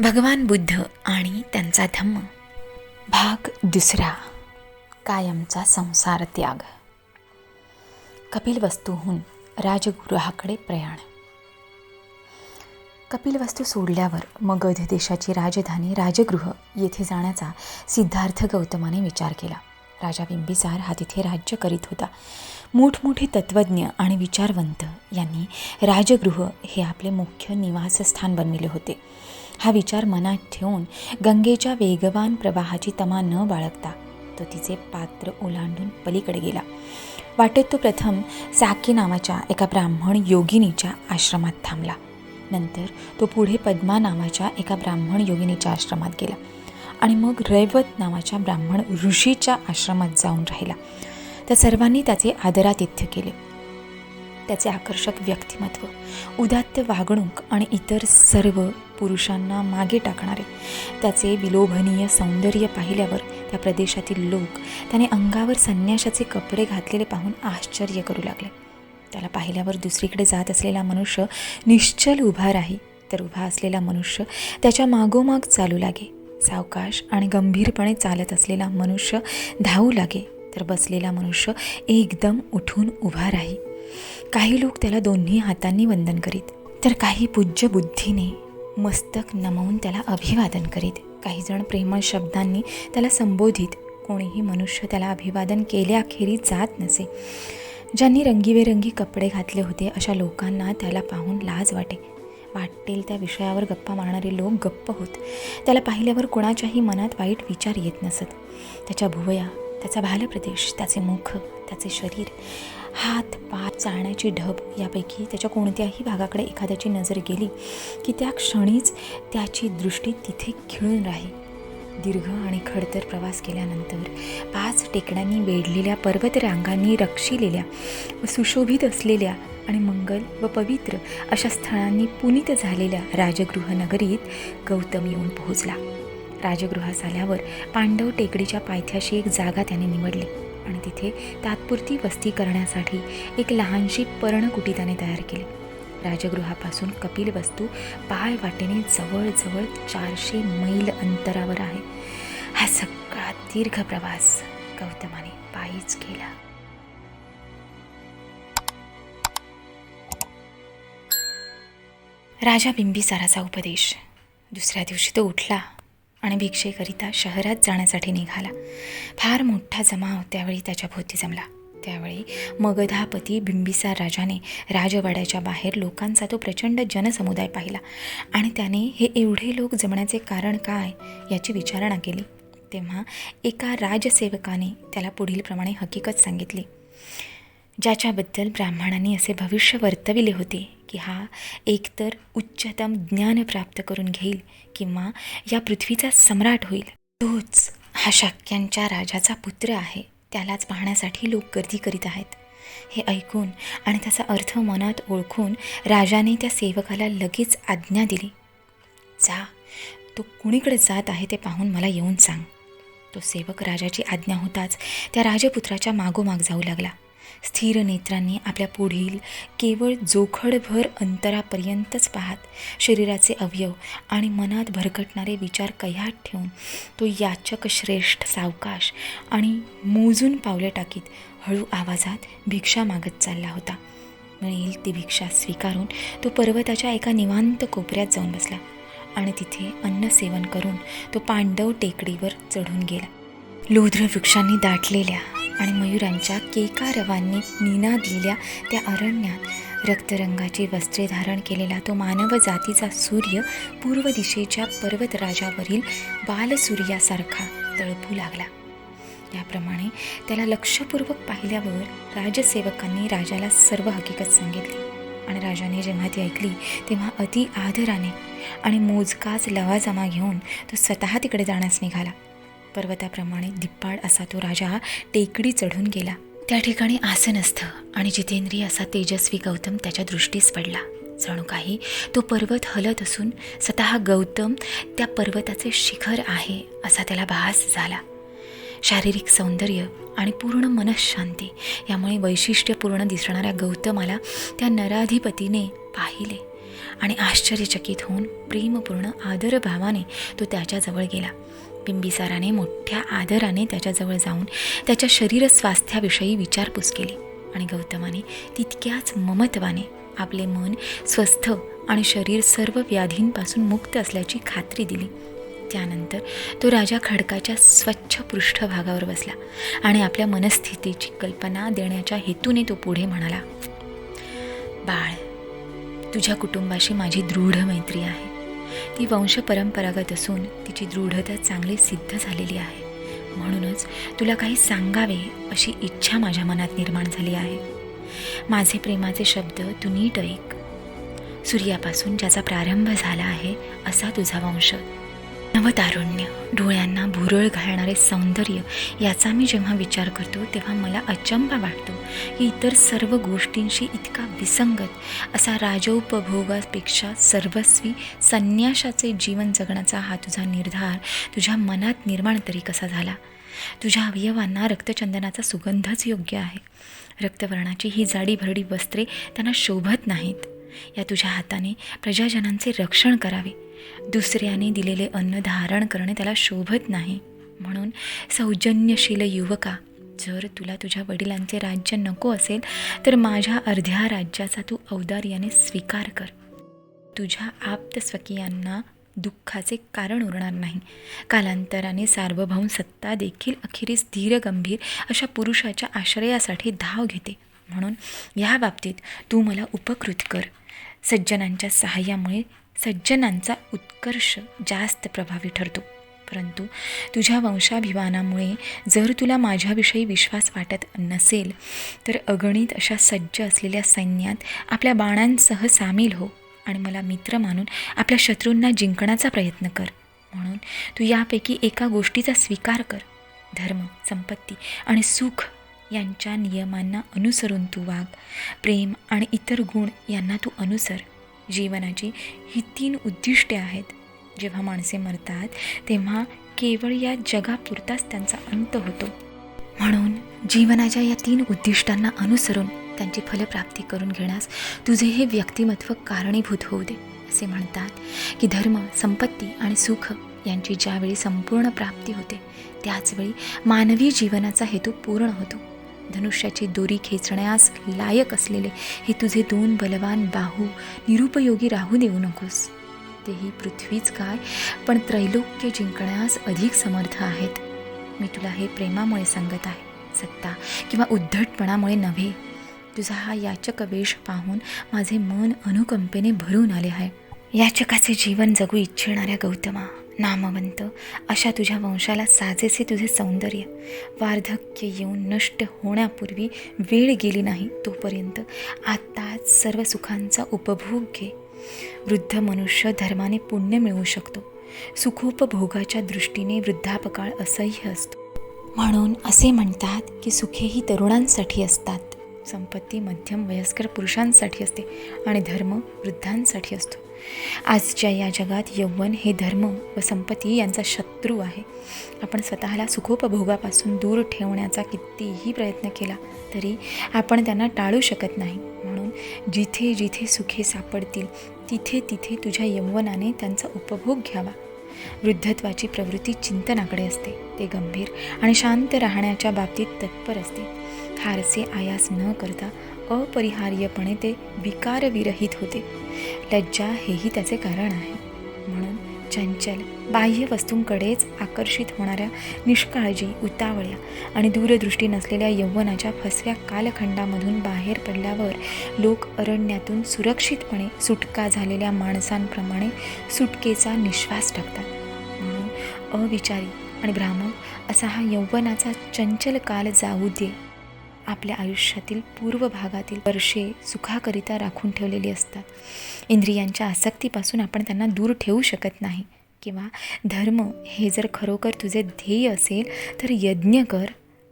भगवान बुद्ध आणि त्यांचा धम्म. भाग दुसरा. कायमचा संसार त्याग. कपिलवस्तूहून राजगृहाकडे प्रयाण. कपिलवस्तू सोडल्यावर मगध देशाची राजधानी राजगृह येथे जाण्याचा सिद्धार्थ गौतमाने विचार केला. राजा बिंबिसार हा तिथे राज्य करीत होता. मोठमोठे तत्त्वज्ञ आणि विचारवंत यांनी राजगृह हे आपले मुख्य निवासस्थान बनविले होते. हा विचार मनात ठेवून गंगेच्या वेगवान प्रवाहाची तमा न बाळगता तो तिचे पात्र ओलांडून पलीकडे गेला. वाटेत तो प्रथम साकी नावाच्या एका ब्राह्मण योगिनीच्या आश्रमात थांबला. नंतर तो पुढे पद्मा नावाच्या एका ब्राह्मण योगिनीच्या आश्रमात गेला आणि मग रैवत नावाच्या ब्राह्मण ऋषीच्या आश्रमात जाऊन राहिला. त्या सर्वांनी त्याचे आदरातिथ्य केले. त्याचे आकर्षक व्यक्तिमत्व उदात्त वागणूक आणि इतर सर्व पुरुषांना मागे टाकणारे. त्याचे विलोभनीय सौंदर्य पाहिल्यावर त्या प्रदेशातील लोक त्याने अंगावर संन्याशाचे कपडे घातलेले पाहून आश्चर्य करू लागले. त्याला पाहिल्यावर दुसरीकडे जात असलेला मनुष्य निश्चल उभा राही तर उभा असलेला मनुष्य त्याच्या मागोमाग चालू लागे. सावकाश आणि गंभीरपणे चालत असलेला मनुष्य धावू लागे तर बसलेला मनुष्य एकदम उठून उभा राही. काही लोक त्याला दोन्ही हातांनी वंदन करीत तर काही पूज्य बुद्धीने मस्तक नमवून त्याला अभिवादन करीत. काही जण प्रेमळ शब्दांनी त्याला संबोधित. कोणीही मनुष्य त्याला अभिवादन केल्याखेरीज जात नसे. ज्यांनी रंगीबेरंगी कपडे घातले होते अशा लोकांना त्याला पाहून लाज वाटे. वाटेल त्या विषयावर गप्पा मारणारे लोक गप्प होत. त्याला पाहिल्यावर कोणाच्याही मनात वाईट विचार येत नसत. त्याच्या भुवया त्याचा भालप्रदेश त्याचे मुख त्याचे शरीर हात पाय चालण्याची ढब यापैकी त्याच्या कोणत्याही भागाकडे एखाद्याची नजर गेली की त्या क्षणीच त्याची दृष्टी तिथे खिळून राही दीर्घ आणि खडतर प्रवास केल्यानंतर पाच टेकड्यांनी वेढलेल्या पर्वतरांगांनी रक्षिलेल्या व सुशोभित असलेल्या आणि मंगल व पवित्र अशा स्थळांनी पुनीत झालेल्या राजगृहनगरीत गौतम येऊन पोहोचला. राजगृहास आल्यावर पांडव टेकडीच्या पायथ्याशी एक जागा त्याने निवडली. आणि तिथे तात्पुरती वस्ती करण्यासाठी एक लहानशी पर्णकुटी त्याने तयार केली. राजगृहापासून कपिल वस्तू पाय वाटेने जवळजवळ चारशे मैल अंतरावर आहे. हा सगळा दीर्घ प्रवास गौतमाने पायीच केला. राजा बिंबिसाराचा उपदेश. दुसऱ्या दिवशी तो उठला. आणि भिक्षेकरिता शहरात जाण्यासाठी निघाला. फार मोठा जमाव त्यावेळी त्याच्या भोवती जमला. त्यावेळी मगधापती बिंबिसार राजाने राजवाड्याच्या बाहेर लोकांचा तो प्रचंड जनसमुदाय पाहिला. आणि त्याने हे एवढे लोक जमण्याचे कारण काय याची विचारणा केली. तेव्हा एका राजसेवकाने त्याला पुढीलप्रमाणे हकीकत सांगितली. ज्याच्याबद्दल ब्राह्मणांनी असे भविष्य वर्तविले होते की हा एकतर उच्चतम ज्ञान प्राप्त करून घेईल किंवा या पृथ्वीचा सम्राट होईल. तोच हा शाक्यांच्या राजाचा पुत्र आहे. त्यालाच पाहण्यासाठी लोक गर्दी करीत आहेत. हे ऐकून आणि त्याचा अर्थ मनात ओळखून राजाने त्या सेवकाला लगेच आज्ञा दिली. जा. तो कुणीकडे जात आहे ते पाहून मला येऊन सांग. तो सेवक राजाची आज्ञा होताच त्या राजपुत्राच्या मागोमाग जाऊ लागला. स्थिर नेत्रांनी आपल्या पुढील केवळ जोखडभर अंतरापर्यंतच पाहत शरीराचे अवयव आणि मनात भरकटणारे विचार कह्यात ठेवून तो याचक श्रेष्ठ सावकाश आणि मोजून पावले टाकीत हळू आवाजात भिक्षा मागत चालला होता. मिळेल ती भिक्षा स्वीकारून तो पर्वताच्या एका निवांत कोपऱ्यात जाऊन बसला आणि तिथे अन्न सेवन करून तो पांडव टेकडीवर चढून गेला. लोध्र वृक्षांनी दाटलेल्या आणि मयुरांच्या केकारवांनी निनादलेल्या त्या अरण्यात रक्तरंगाची वस्त्रे धारण केलेला तो मानव जातीचा सूर्य पूर्व दिशेच्या पर्वतराजावरील बालसूर्यासारखा तळपू लागला. याप्रमाणे त्याला लक्षपूर्वक पाहिल्यावर राजसेवकांनी राजाला सर्व हकीकत सांगितली आणि राजाने जेव्हा ती ऐकली तेव्हा अति आदराने आणि मोजकाच लवाजमा घेऊन तो स्वतः तिकडे जाण्यास निघाला. पर्वताप्रमाणे दिप्पाड असा तो राजा टेकडी चढून गेला. त्या ठिकाणी आसन असतं आणि जितेंद्रिय असा तेजस्वी गौतम त्याच्या दृष्टीस पडला. जणू काही तो पर्वत हलत असून स्वतः गौतम त्या पर्वताचे शिखर आहे असा त्याला भास झाला. शारीरिक सौंदर्य आणि पूर्ण मनशांती यामुळे वैशिष्ट्यपूर्ण दिसणाऱ्या गौतमाला त्या नराधिपतीने पाहिले आणि आश्चर्यचकित होऊन प्रेमपूर्ण आदरभावाने तो त्याच्याजवळ गेला. बिंबिसाराने मोठ्या आदराने त्याच्याजवळ जाऊन त्याच्या शरीर स्वास्थ्याविषयी विचारपूस केली. आणि गौतमाने तितक्याच ममत्वाने आपले मन स्वस्थ आणि शरीर सर्व व्याधींपासून मुक्त असल्याची खात्री दिली. त्यानंतर तो राजा खडकाच्या स्वच्छ पृष्ठभागावर बसला आणि आपल्या मनस्थितीची कल्पना देण्याच्या हेतूने तो पुढे म्हणाला बाळ तुझ्या कुटुंबाशी माझी दृढ मैत्री आहे. ती वंश परंपरागत असून तिची दृढता चांगली सिद्ध झालेली आहे. म्हणूनच तुला काही सांगावे अशी इच्छा माझ्या मनात निर्माण झाली आहे. माझे प्रेमाचे शब्द तू नीट ऐक. सूर्यापासून ज्याचा प्रारंभ झाला आहे असा तुझा वंश. नवतारुण्य डोळ्यांना भुरळ घालणारे सौंदर्य याचा मी जेव्हा विचार करतो तेव्हा मला अचंबा वाटतो की इतर सर्व गोष्टींशी इतका विसंगत असा राजोपभोगापेक्षा सर्वस्वी संन्याशाचे जीवन जगण्याचा हा तुझा निर्धार तुझ्या मनात निर्माण तरी कसा झाला? तुझ्या अवयवांना रक्तचंदनाचा सुगंधच योग्य आहे. रक्तवर्णाची ही जाडीभरडी वस्त्रे त्यांना शोभत नाहीत. या तुझ्या हाताने प्रजाजनांचे रक्षण करावे. दुसऱ्याने दिलेले अन्न धारण करणे त्याला शोभत नाही. म्हणून सौजन्यशील युवका जर तुला तुझ्या वडिलांचे राज्य नको असेल तर माझ्या अर्ध्या राज्याचा तू औदार्याने स्वीकार कर. तुझ्या आप्त स्वकीयांना दुःखाचे कारण उरणार नाही. कालांतराने सार्वभौम सत्ता देखील अखेरीस धीरगंभीर अशा पुरुषाच्या आश्रयासाठी धाव घेते. म्हणून या बाबतीत तू मला उपकृत कर. सज्जनांच्या सहाय्यामुळे सज्जनांचा उत्कर्ष जास्त प्रभावी ठरतो. परंतु तुझ्या वंशाभिमानामुळे जर तुला माझ्याविषयी विश्वास वाटत नसेल तर अगणित अशा सज्ज असलेल्या सैन्यात आपल्या बाणांसह सामील हो आणि मला मित्र मानून आपल्या शत्रूंना जिंकण्याचा प्रयत्न कर. म्हणून तू यापैकी एका गोष्टीचा स्वीकार कर. धर्म संपत्ती आणि सुख यांच्या नियमांना अनुसरून तू वाग. प्रेम आणि इतर गुण यांना तू अनुसर. जीवनाची ही तीन उद्दिष्टे आहेत. जेव्हा माणसे मरतात तेव्हा केवळ या जगापुरताच त्यांचा अंत होतो. म्हणून जीवनाच्या या तीन उद्दिष्टांना अनुसरून त्यांची फलप्राप्ती करून घेण्यास तुझे हे व्यक्तिमत्व कारणीभूत होऊ दे असे म्हणतात की धर्म संपत्ती आणि सुख यांची ज्यावेळी संपूर्ण प्राप्ती होते त्याचवेळी मानवी जीवनाचा हेतू पूर्ण होतो. धनुष्याची दोरी खेचण्यास लायक असलेले हे तुझे दोन बलवान बाहू निरुपयोगी राहू देऊ नकोस. तेही पृथ्वीच काय पण त्रैलोक्य जिंकण्यास अधिक समर्थ आहेत. मी तुला हे प्रेमामुळे सांगत आहे सत्ता किंवा उद्धटपणामुळे नव्हे. तुझा हा याचक वेश पाहून माझे मन अनुकंपेने भरून आले आहे. याचकाचे जीवन जगू इच्छिणाऱ्या गौतमा नामवंत. अशा तुझ्या वंशाला साजेसे तुझे सौंदर्य. वार्धक्य येऊन नष्ट होण्यापूर्वी वेळ गेली नाही तोपर्यंत. आत्ताच सर्व सुखांचा उपभोग घे. वृद्ध मनुष्य धर्माने पुण्य मिळवू शकतो. सुखोपभोगाच्या दृष्टीने वृद्धापकाळ असह्य असतो. म्हणून असे म्हणतात की सुखे ही तरुणांसाठी असतात. संपत्ती मध्यम वयस्कर पुरुषांसाठी असते आणि धर्म वृद्धांसाठी असतो. आजच्या या जगात यौवन हे धर्म व संपत्ती यांचा शत्रू आहे. आपण स्वतःला सुखोपभोगापासून दूर ठेवण्याचा कितीही प्रयत्न केला तरी आपण त्यांना टाळू शकत नाही. म्हणून जिथे जिथे सुखे सापडतील तिथे तिथे तुझ्या यौवनाने त्यांचा उपभोग घ्यावा. वृद्धत्वाची प्रवृत्ती चिंतनाकडे असते. ते गंभीर आणि शांत राहण्याच्या बाबतीत तत्पर असते. फारसे आयास न करता अपरिहार्यपणे ते विकारविरहित होते. लज्जा हेही त्याचे कारण आहे. म्हणून चंचल बाह्य वस्तूंकडेच आकर्षित होणाऱ्या निष्काळजी उतावळ्या आणि दूरदृष्टी नसलेल्या यौवनाच्या फसव्या कालखंडामधून बाहेर पडल्यावर लोक अरण्यातून सुरक्षितपणे सुटका झालेल्या माणसांप्रमाणे सुटकेचा निश्वास टाकतात. म्हणून अविचारी आणि भ्रामक असा हा यौवनाचा चंचल काल जाऊ दे. आपल्या आयुष्यातील पूर्व भागातील वर्षे सुखाकरिता राखून ठेवलेली असतात. इंद्रियांच्या आसक्तीपासून आपण त्यांना दूर ठेवू शकत नाही. किंवा धर्म हे जर खरोखर तुझे ध्येय असेल तर यज्ञ कर.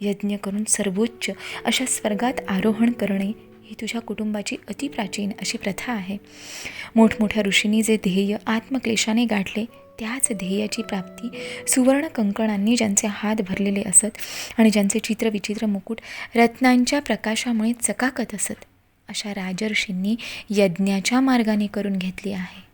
यज्ञ करून सर्वोच्च अशा स्वर्गात आरोहण करणे ही तुझ्या कुटुंबाची अतिप्राचीन अशी प्रथा आहे. मोठमोठ्या ऋषींनी जे ध्येय आत्मक्लेशाने गाठले त्याच ध्येयाची प्राप्ती सुवर्ण कंकणांनी ज्यांचे हात भरलेले असत आणि ज्यांचे चित्रविचित्र मुकुट रत्नांच्या प्रकाशामुळे चकाकत असत अशा राजर्षींनी यज्ञाच्या मार्गाने करून घेतली आहे.